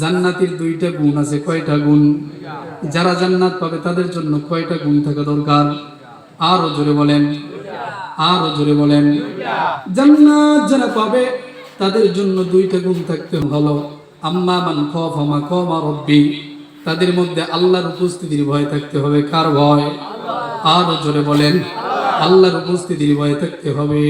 জান্নাতির দুইটা গুণ আছে, কয়টা গুণ? যারা জান্নাত পাবে তাদের জন্য কয়টা গুণ থাকা দরকার? আরও জোরে বলেন, আরও জোরে বলেন। জান্নাত যারা পাবে, তাদের জন্য দুইটা গুণ থাকতে হলো আম্মা মান খফ আমা কমা রব্বি, তাদের মধ্যে আল্লাহর উপস্থিতির ভয় থাকতে হবে। কার ভয়? আরও জোরে বলেন, আল্লাহর উপস্থিতির ভয় থাকতে হবে।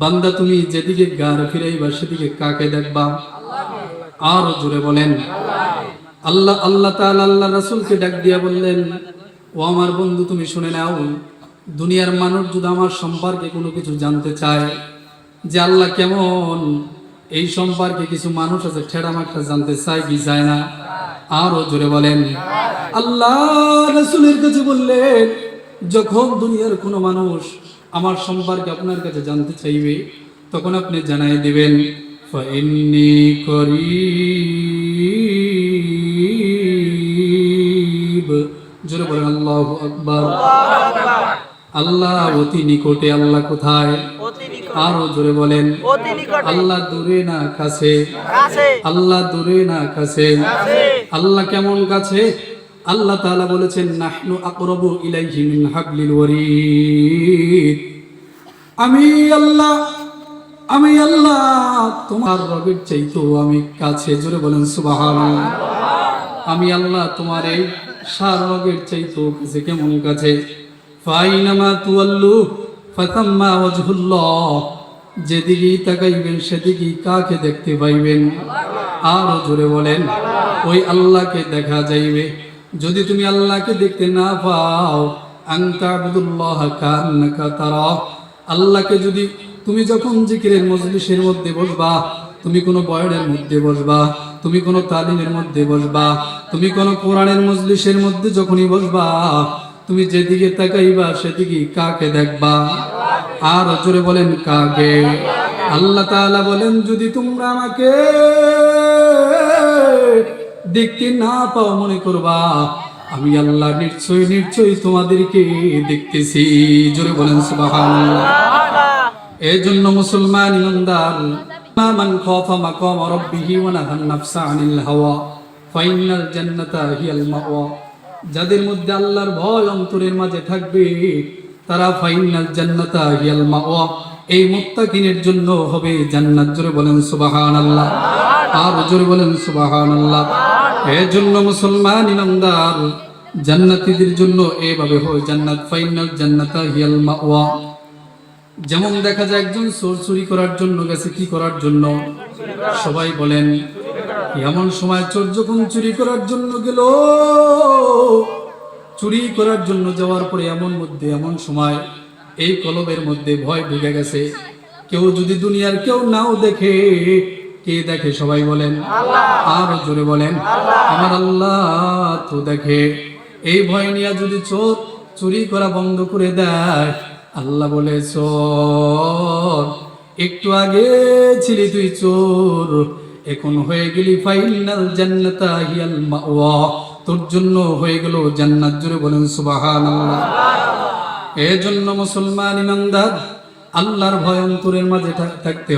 বান্দা, তুমি যেদিকে গার ফিরাইবা সেদিকে কাকে দেখবা? আরও জোরে বলেন। আল্লাহ আল্লাহ তাআলা আল্লাহ রাসূলকে ডাক দিয়া বললেন, ও আমার বন্ধু, তুমি শুনে নাও, দুনিয়ার মানুষ যদি আমার সম্পর্কে কোনো কিছু জানতে চায়, যে আল্লাহ কেমন, এই সম্পর্কে কিছু মানুষ আছে ঠেড়া মাঠা জানতে চায় কি চায় না? আরও জোরে বলেন। আল্লাহ রাসূলের কাছে বললেন যখন দুনিয়ার কোনো মানুষ আমার সম্পর্কে আপনার কাছে জানতে চাইবে তখন আপনি জানাই দিবেন জোরে বলেন আল্লাহু আকবার। আল্লাহ অতি নিকটে আল্লাহ কোথায়? আরও জোরে বলেন আল্লাহ দূরে না কাছে। আল্লাহ দূরে না কাছে। আল্লাহ কেমন কাছে আল্লাহ তাআলা বলেছেন, নাহনু আকরাবু ইলাইহি হাবলিল ওয়ারিদ। আমি আল্লাহ আমি আল্লাহ, তোমার রবের চাইতো আমি কাছে, জোরে বলেন, সুবহানাল্লাহ। আমি আল্লাহ, তোমার এই সার রগের চাইতো কাছে, কেমন কাছে? ফাইনামা তুয়াল্লু, ফাতাম্মা ওয়াজহুল্লাহ। যেদিকেই তাকাইবেন, সেদিকেই কাকে দেখতে পাইবেন? আরও জোরে বলেন ওই আল্লাহকে দেখা যাইবে। যদি তুমি আল্লাহকে দেখতে না পাও আল্লাহকে যদি তুমি যখন জিকিরের মজলিসের মধ্যে বসবা, তুমি কোনো বয়ানের মধ্যে বসবা, তুমি কোনো তালিমের মধ্যে বসবা, তুমি কোনো কোরআনের মজলিসের মধ্যে যখনই বসবা, তুমি যেদিকে তাকাইবা সেদিকে কাকে দেখবা? আর জোরে বলেন কাকে? আল্লাহ তাআলা বলেন, যদি তোমরা আমাকে দেখতে না পাও মনে করবা। আমি আল্লাহ নিশ্চয়ই নিশ্চয়ই তোমাদেরকে দেখতেছি। জোরে বলেন এই জন্য মুসলমান ইমানদার মান খাফা মাকাম রাব্বিহি ওয়া নাহান নাফসা আনিল হাওয়া ফাইনাল জান্নাতা হিয়াল মাওয়া। যাদের মধ্যে আল্লাহর ভয় অন্তরের মাঝে থাকবে, তারা ফাইনাল জান্নাতা হিয়াল মাওয়া। এই মুত্তাকিনের জন্য হবে জান্নাত। জোরে বলেন, সুবহানাল্লাহ। আর জোরে বলেন, সুবহানাল্লাহ। এই জন্য মুসলমান ইমানদার, জান্নাতীদের জন্য এভাবে হয়, জান্নাত ফাইনাল জান্নাতা হিয়াল মাওয়া। যেমন দেখা যায় একজন চোর চুরি করার জন্য গেছে, কি করার জন্য? সবাই বলেন, এমন সময় চোর যখন চুরি করার জন্য গেল, চুরি করার জন্য যাওয়ার পরে এমন মধ্যে, এমন সময় এই কলবের মধ্যে ভয় ঢুকে গেছে। কেউ যদি দুনিয়ার কেউ নাও দেখে কে দেখে সবাই বলেন? আর জোরে বলেন আমার আল্লাহ তো দেখে। এই ভয় নিয়ে যদি চোর চুরি করা বন্ধ করে দেয় আল্লাহ বলে চোর একটু আগে ছিলি তুই চোর এখন হয়ে গেলি ফাইনাল জান্নাতা হিয়াল মাওয়া। তোর জন্য হয়ে গেল জান্নাত। জুড়ে বলেন সুবহানাল্লাহ। এজন্য মুসলমান ইমানদার আল্লাহর ভয় অন্তরের মাঝে থাক- থাকতে